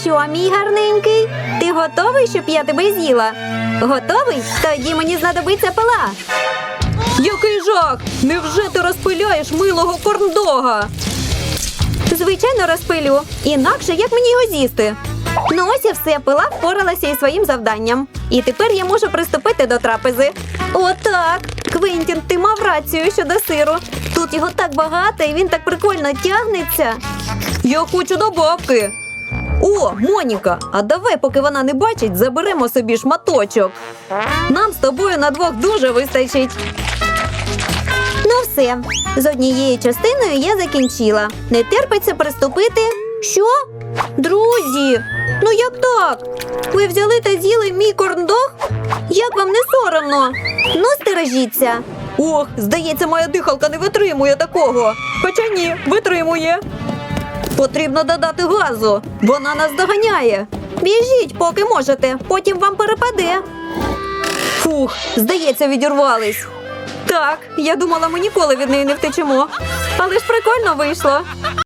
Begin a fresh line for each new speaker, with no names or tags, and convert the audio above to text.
що, мій гарненький? Ти готовий, щоб я тебе з'їла? Готовий? Тоді мені знадобиться пила.
Який жах! Невже ти розпиляєш милого корндога?
Звичайно, розпилю. Інакше як мені його з'їсти? Ну ось і все, пила впоралася із своїм завданням. І тепер я можу приступити до трапези. Отак. Квентін, ти мав рацію щодо сиру. Тут його так багато, і він так прикольно тягнеться.
Я хочу до бабки. О, Моніка, а давай, поки вона не бачить, заберемо собі шматочок. Нам з тобою на двох дуже вистачить.
Ну все, з однією частиною я закінчила. Не терпиться приступити. Що? Друзі, ну як так? Ви взяли та з'їли мій корндог? Як вам не соромно? Ну, стережіться.
Ох, здається, моя дихалка не витримує такого. Хоча ні, витримує. Потрібно додати газу. Вона нас доганяє.
Біжіть, поки можете, потім вам перепаде.
Фух, здається, відірвались. Так, я думала, ми ніколи від неї не втечемо.
Але ж прикольно вийшло.